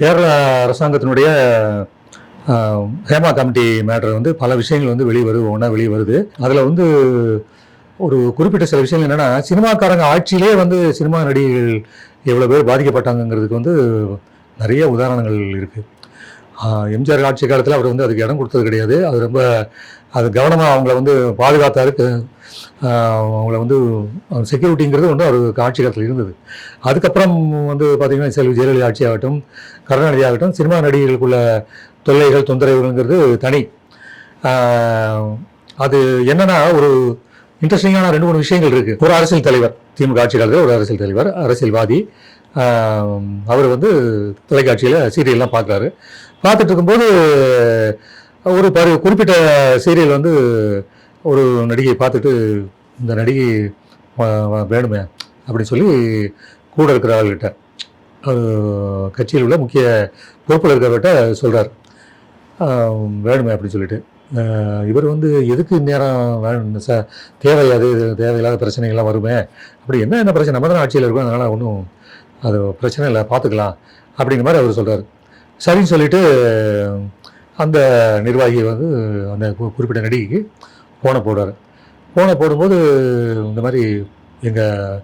கேரள அரசாங்கத்தினுடைய Hema committee matter வந்து பல விஷயங்கள் வந்து வெளியே வருது ஒன்றா வெளியே வருது அதில் வந்து ஒரு குறிப்பிட்ட சில விஷயங்கள் என்னென்னா சினிமாக்காரங்க ஆட்சியிலே வந்து சினிமா நடிகைகள் எவ்வளோ பேர் பாதிக்கப்பட்டாங்கங்கிறதுக்கு வந்து நிறைய உதாரணங்கள் இருக்குது எம்ஜிஆர் ஆட்சி காலத்தில் அவர் வந்து அதுக்கு இடம் கொடுத்தது கிடையாது. அது ரொம்ப அது கவனமாக அவங்கள வந்து பாதுகாத்தாரு அவங்கள வந்து செக்யூரிட்டிங்கிறது வந்து அவருக்கு ஆட்சி காலத்தில் இருந்தது. அதுக்கப்புறம் வந்து பார்த்திங்கன்னா செல்வி ஜெயலலிதா ஆட்சி ஆகட்டும் கருணாநிதி ஆகட்டும் சினிமா நடிகர்களுக்குள்ள தொல்லைகள் தொந்தரவுங்கிறது தனி. அது என்னன்னா ஒரு இன்ட்ரெஸ்டிங்கான ரெண்டு மூணு விஷயங்கள் இருக்குது ஒரு அரசியல் தலைவர் திமுக ஆட்சி காலத்தில் ஒரு அரசியல் தலைவர் அரசியல்வாதி. அவர் வந்து தொலைக்காட்சியில் சீரியல்லாம் பார்க்குறாரு பார்த்துட்டு இருக்கும்போது ஒரு பரு குறிப்பிட்ட சீரியல் வந்து ஒரு நடிகையை பார்த்துட்டு இந்த நடிகை வேணுமே அப்படின்னு சொல்லி கூட இருக்கிற ஆள்கிட்ட கட்சியில் உள்ள முக்கிய பொறுப்பில் இருக்கிறவர்கிட்ட சொல்கிறார் வேணுமே அப்படின்னு சொல்லிட்டு. இவர் வந்து எதுக்கு இந்நேரம் வேணும் சார் தேவையாது இது தேவையில்லாத பிரச்சனைகள்லாம் வருமே அப்படி என்ன என்ன பிரச்சனை? நம்ம தான் ஆட்சியில் இருக்கும் அதனால் ஒன்றும் அது பிரச்சனை இல்லை பார்த்துக்கலாம் அப்படிங்கிற மாதிரி அவர் சொல்கிறார் சரின்னு சொல்லிட்டு அந்த நிர்வாகி வந்து அந்த குறிப்பிட்ட நடிகைக்கு ஃபோனை போடுவார். ஃபோனை போடும்போது இந்த மாதிரி எங்கள்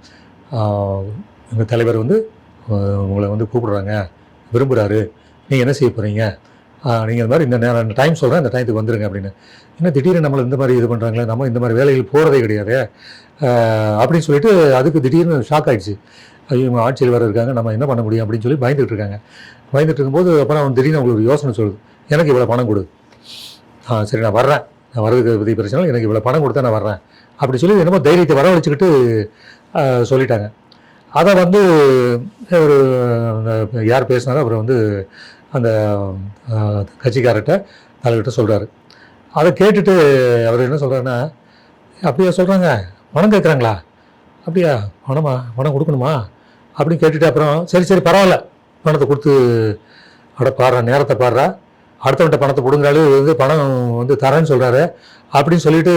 எங்கள் தலைவர் வந்து உங்களை வந்து கூப்பிடுறாங்க விரும்புகிறாரு நீங்கள் என்ன செய்ய போகிறீங்க நீங்கள் இந்த மாதிரி இந்த நேரம் இந்த டைம் சொல்கிறேன் இந்த டைத்துக்கு வந்துடுங்க அப்படின்னு. என்ன திடீர்னு நம்மளை இந்த மாதிரி இது பண்ணுறாங்களே நம்ம இந்த மாதிரி வேலைகள் போகிறதே கிடையாது. அப்படின்னு சொல்லிட்டு அதுக்கு திடீர்னு ஷாக் ஆகிடுச்சு ஐயோ இவங்க ஆட்சியில் வேறு இருக்காங்க நம்ம என்ன பண்ண முடியும் அப்படின்னு சொல்லி பயந்துகிட்டு இருக்காங்க. பயந்துட்டு இருக்கும்போது அப்புறம் அவன் திடீர்னு அவங்களுக்கு ஒரு யோசனை சொல்லுது. எனக்கு இவ்வளோ பணம் கொடு. ஆ சரி நான் வர்றேன். நான் வர்றதுக்கு பற்றி பிரச்சனை இல்லை, எனக்கு இவ்வளோ பணம் கொடுத்தா நான் வர்றேன். அப்படி சொல்லி என்னமோ தைரியத்தை வரவழைச்சிக்கிட்டு சொல்லிட்டாங்க. அதை வந்து ஒரு அந்த யார் பேசினாரோ அவர் வந்து அந்த ஆஹ், கட்சிக்காரர்கிட்ட தலைவர்கிட்ட சொல்கிறாரு அதை கேட்டுட்டு அவர் என்ன சொல்கிறாருன்னா அப்படியா சொல்கிறாங்க பணம் கேட்குறாங்களா அப்படியா பணமா? பணம் கொடுக்கணுமா? அப்படின்னு கேட்டுட்டு அப்புறம் சரி சரி பரவாயில்ல. பணத்தை கொடுத்து அட பாடுறா நேரத்தை பாடுறா. அடுத்தவன்ட்ட பணத்தை பிடுங்குறாரு வந்து பணம் வந்து தரேன்னு சொல்கிறாரு அப்படின்னு சொல்லிட்டு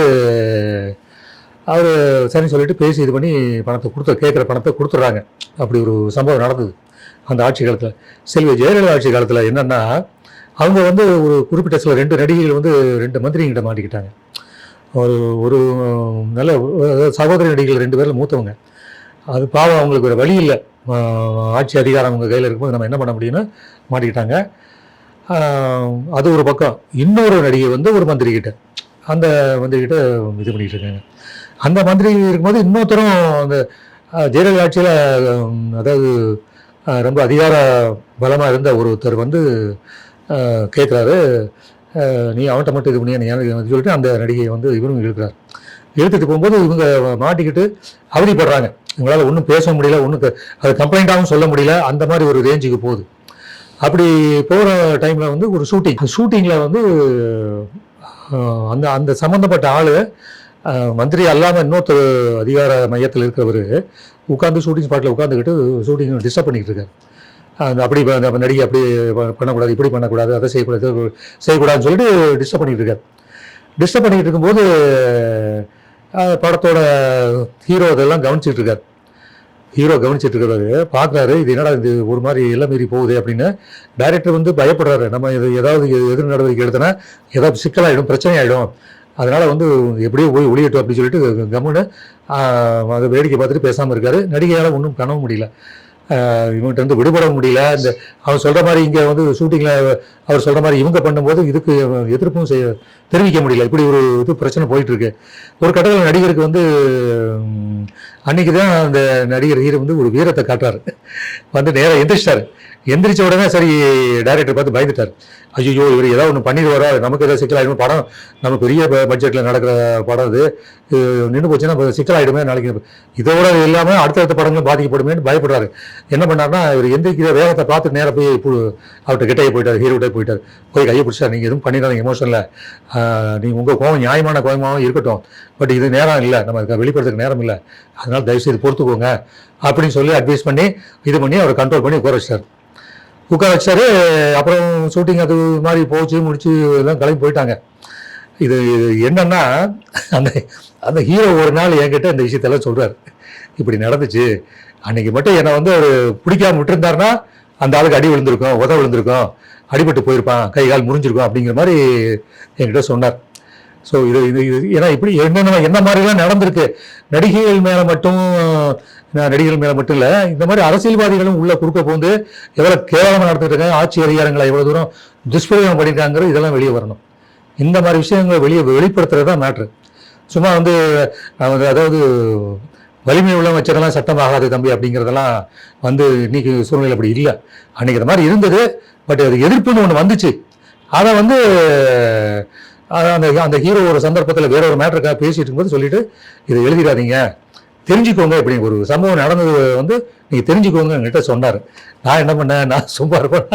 அவர் சரின்னு சொல்லிட்டு பேசி இது பண்ணி பணத்தை கொடுத்து கேட்குற பணத்தை கொடுத்துட்றாங்க. அப்படி ஒரு சம்பவம் நடந்தது அந்த ஆட்சி காலத்தில். செல்வி ஜெயலலிதா ஆட்சி காலத்தில் என்னன்னா அவங்க வந்து ஒரு குறிப்பிட்ட சில ரெண்டு நடிகைகள் வந்து ரெண்டு மந்திரிங்கிட்ட மாட்டிக்கிட்டாங்க. ஒரு ஒரு நல்ல அதாவது சகோதரி நடிகைகள் ரெண்டு பேரில் மூத்தவங்க. அது பாவம் அவங்களுக்கு ஒரு வழி இல்லை. ஆட்சி அதிகாரம் அவங்க கையில் இருக்கும்போது நம்ம என்ன பண்ண முடியும்னு மாட்டிக்கிட்டாங்க. அது ஒரு பக்கம். இன்னொரு நடிகை வந்து ஒரு மந்திரி கிட்ட அந்த மந்திரி கிட்ட இது பண்ணிட்டு இருக்காங்க. அந்த மந்திரி இருக்கும்போது இன்னொருத்தரும் அந்த ஜெயலலிதா ஆட்சியில் அதாவது ரொம்ப அதிகார பலமாக இருந்த ஒருத்தர் வந்து கேட்குறாரு நீ அவன்கிட்ட மட்டும் இது பண்ணியா நீ சொல்லிட்டு அந்த நடிகையை வந்து இவரும் இழுக்கிறார். இழுத்துட்டு போகும்போது இவங்க மாட்டிக்கிட்டு அவதிப்படுறாங்க. இவங்களால் ஒன்றும் பேச முடியல ஒன்றும் அது கம்ப்ளைண்ட்டாகவும் சொல்ல முடியல. அந்த மாதிரி ஒரு ரேஞ்சுக்கு போகுது. அப்படி போகிற டைமில் வந்து ஒரு ஷூட்டிங் ஷூட்டிங்கில் வந்து அந்த அந்த சம்மந்தப்பட்ட ஆள் மந்திரி அல்லாமல் இன்னொருத்தர் அதிகார மையத்தில் இருக்கிறவர் உட்காந்து ஷூட்டிங் ஸ்பாட்டில் உட்காந்துக்கிட்டு ஷூட்டிங் டிஸ்டர்ப் பண்ணிக்கிட்டு இருக்காரு. அந்த அப்படி அந்த நடிகை அப்படி பண்ணக்கூடாது இப்படி பண்ணக்கூடாது அதை செய்யக்கூடாது செய்யக்கூடாதுன்னு சொல்லிட்டு டிஸ்டர்ப் பண்ணிக்கிட்டு இருக்காரு. டிஸ்டர்ப் பண்ணிக்கிட்டு இருக்கும்போது படத்தோட ஹீரோ இதெல்லாம் கவனிச்சிட்டு இருக்காரு. ஹீரோ கவனிச்சிட்டு இருக்கிறாரு பார்க்குறாரு இது என்னடா இது ஒரு மாதிரி எல்லாம் மீறி போகுது அப்படின்னு. டைரக்டர் வந்து பயப்படுறாரு. நம்ம இது ஏதாவது எதிர் நடவடிக்கை எடுத்தனா ஏதாவது சிக்கலாகிடும் பிரச்சனை ஆகிடும் அதனால் வந்து எப்படியோ போய் ஒளியட்டும் அப்படின்னு சொல்லிட்டு கம்முன்னு அதை வேடிக்கை பார்த்துட்டு பேசாமல் இருக்காரு. நடிகையால் ஒன்றும் கனவும் முடியல. இவங்ககிட்ட வந்து விடுபட முடியல. இந்த அவர் சொல்கிற மாதிரி இங்கே வந்து ஷூட்டிங்கில் அவர் சொல்கிற மாதிரி இவங்க பண்ணும்போது இதுக்கு எதிர்ப்பும் செய்ய தெரிவிக்க முடியல. இப்படி ஒரு இது பிரச்சனை போயிட்டுருக்கு. ஒரு கட்டத்தில் நடிகருக்கு வந்து அன்னைக்கு தான் அந்த நடிகர் ஹீரோ வந்து ஒரு வீரத்தை காட்டுறாரு. வந்து நேராக எந்திரிச்சிட்டாரு. எந்திரிச்ச உடனே சரி டைரக்டர் பார்த்து பயந்துட்டார். ஐயோ இவர் ஏதாவது ஒன்று பண்ணிடுவாரா? நமக்கு ஏதாவது சிக்கலாக படம் நம்ம பெரிய பட்ஜெட்டில் நடக்கிற படம் இது நின்று போச்சுன்னா சிக்கலாயிடுமே நாளைக்கு. இதோட இல்லாமல் அடுத்தடுத்த படங்களும் பாதிக்கப்படுமேன்னு பயப்படுறாரு. என்ன பண்ணாருன்னா இவர் எந்திரிக்கிற வேகத்தை பார்த்து நேராக போய் அவர்கிட்ட கிட்டே போயிட்டார் ஹீரோட்டே போயிட்டார். போய் கையை பிடிச்சா நீங்கள் எதுவும் பண்ணிடாதீங்க எமோஷனில் நீங்கள் உங்கள் கோவம் நியாயமான கோபமாகவும் இருக்கட்டும். பட் இது நேரம் இல்லை. நம்ம வெளிப்படுறதுக்கு நேரம் இல்லை. அதனால் தயவுசெய்து பொறுத்துக்கோங்க. அப்படின்னு சொல்லி அட்வைஸ் பண்ணி இது பண்ணி அவரை கண்ட்ரோல் பண்ணி உட்கார வச்சார். உட்கார வச்சாரு அப்புறம் ஷூட்டிங் அது மாதிரி போச்சு முடிச்சு எல்லாம் கிளம்பி போயிட்டாங்க. இது இது என்னன்னா அந்த அந்த ஹீரோ ஒரு நாள் என்கிட்ட இந்த விஷயத்தெல்லாம் சொல்கிறார் இப்படி நடந்துச்சு. அன்னைக்கு மட்டும் என்னை வந்து அவர் பிடிக்காம விட்டுருந்தாருன்னா அந்த ஆளுக்கு அடி விழுந்திருக்கும் உத விழுந்திருக்கும் அடிபட்டு போயிருப்பான் கை கால் முறிஞ்சிருக்கும் அப்படிங்கிற மாதிரி என்கிட்ட சொன்னார். ஸோ இது இது இது ஏன்னா இப்படி என்னென்ன என்ன மாதிரிலாம் நடந்திருக்கு? நடிகைகள் மேலே மட்டும் நடிகைகள் மேலே மட்டும் இல்லை இந்த மாதிரி அரசியல்வாதிகளும் உள்ளே கொடுக்க போந்து எவ்வளோ கேவலமாக நடந்துட்டு இருக்காங்க ஆட்சி அதிகாரங்களை எவ்வளோ தூரம் துஷ்பிரயோகம் பண்ணியிருக்காங்கிறது இதெல்லாம் வெளியே வரணும். இந்த மாதிரி விஷயங்களை வெளியே வெளிப்படுத்துறது தான் மேட்ரு சும்மா வந்து அதாவது வலிமை உள்ள வச்சதெல்லாம் சட்டம் ஆகாது தம்பி அப்படிங்கிறதெல்லாம் வந்து இன்னைக்கு சூழ்நிலை அப்படி இல்லை. அன்னைக்கு இந்த மாதிரி இருந்தது பட் அது எதிர்ப்புன்னு ஒன்று வந்துச்சு. அதை வந்து அந்த அந்த ஹீரோ ஒரு சந்தர்ப்பத்தில் வேற ஒரு மேட்டருக்காக பேசிட்டு இருக்கும்போது சொல்லிட்டு இதை எழுதிடாதீங்க. தெரிஞ்சுக்கோங்க. இப்படி ஒரு சம்பவம் நடந்தது வந்து நீங்கள் தெரிஞ்சுக்கோங்க. என்கிட்ட சொன்னார். நான் என்ன பண்ணேன்? நான் சும்மா இருப்பேன்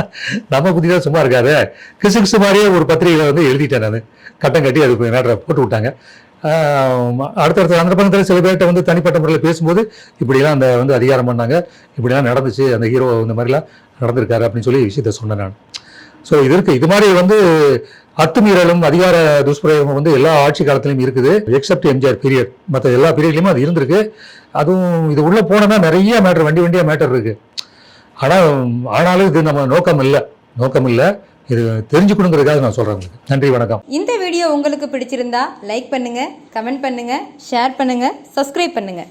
நம்ம புத்தி தான் சும்மா இருக்காது கிசு கிசு மாதிரியே ஒரு பத்திரிகையில் வந்து எழுதிட்டேன் நான். கட்டம் கட்டி அது மேட்டரை போட்டு விட்டாங்க. ஆஹ் அடுத்தடுத்த சந்தர்ப்பத்தில் சில பேர்கிட்ட வந்து தனிப்பட்ட முறையில் பேசும்போது இப்படிலாம் அந்த வந்து அதிகாரம் பண்ணாங்க. இப்படிலாம் நடந்துச்சு. அந்த ஹீரோ இந்த மாதிரிலாம் நடந்திருக்காரு அப்படின்னு சொல்லி விஷயத்த சொன்னேன் நான். ஸோ இது இருக்குது இது மாதிரி வந்து அத்துமீறலும் அதிகார துஷ்பிரயோகம் வந்து எல்லா ஆட்சி காலத்திலையும் இருக்குது. எக்ஸப்ட் எம்ஜிஆர் பீரியட் மற்ற எல்லா பீரியட்லையுமே அது இருந்திருக்கு. அதுவும் இது உள்ளே போனோம்னா நிறைய மேட்டர் வண்டி வண்டியாக மேட்டர் இருக்குது ஆனால் ஆனாலும் இது நம்ம நோக்கம் இல்லை. நோக்கம் இல்லை. இது தெரிஞ்சுக்கணுங்கிறதுக்காக நான் சொல்கிறேன் உங்களுக்கு. நன்றி வணக்கம். இந்த வீடியோ உங்களுக்கு பிடிச்சிருந்தா லைக் பண்ணுங்கள் கமெண்ட் பண்ணுங்கள் ஷேர் பண்ணுங்கள் சப்ஸ்கிரைப் பண்ணுங்கள்